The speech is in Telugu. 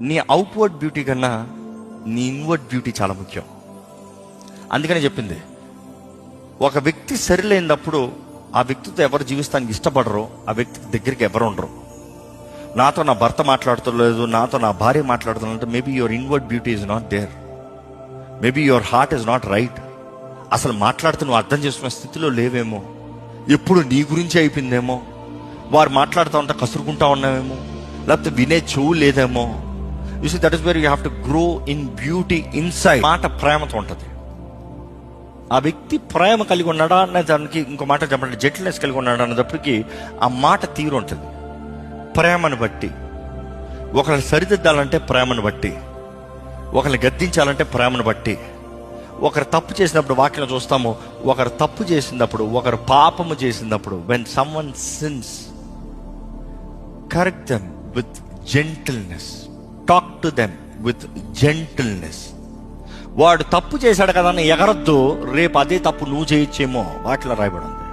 నీ అవుట్వర్డ్ బ్యూటీ కన్నా నీ ఇన్వర్డ్ బ్యూటీ చాలా ముఖ్యం. అందుకనే చెప్పింది ఒక వ్యక్తి సరిలేనప్పుడు ఆ వ్యక్తితో ఎవరు జీవిస్తానికి ఇష్టపడరో ఆ వ్యక్తి దగ్గరికి ఎవరు ఉండరు. నాతో నా భర్త మాట్లాడుతలేదు నాతో నా భార్య మాట్లాడుతున్నట్టు maybe your inward beauty is not there maybe your heart is not right అసలు మాట్లాడుతూ నువ్వు అర్థం చేసుకునే స్థితిలో లేవేమో. ఎప్పుడు నీ గురించి అయిపోయిందేమో. వారు మాట్లాడుతూ ఉంటే కసురుకుంటా ఉన్నావేమో. లేకపోతే వినే చెవు లేదేమో. You see that is very you have to grow in beauty inside మాట ప్రేమతో ఉంటుంది. ఆ వ్యక్తి ప్రేమ కలిగి ఉన్నాడా అనే దానికి ఇంకో మాట చెప్పండి. జెంటిల్నెస్ కలిగి ఉన్నాడా అన్నప్పటికీ ఆ మాట తీరు ఉంటుంది. ప్రేమను బట్టి. ఒకరిని సరిదిద్దాలంటే ప్రేమను బట్టి. ఒకరిని గద్దించాలంటే ప్రేమను బట్టి. ఒకరు తప్పు చేసినప్పుడు వాక్యం చూస్తాము. ఒకరు తప్పు చేసినప్పుడు ఒకరు పాపము చేసినప్పుడు when someone sins correct them with gentleness talk to them with gentleness వాడు తప్పు చేశాడు కదా అని ఎగరద్దు రేపు అదే తప్పు నువ్వు చేయొచ్చేమో వాటిలో రాయబడింది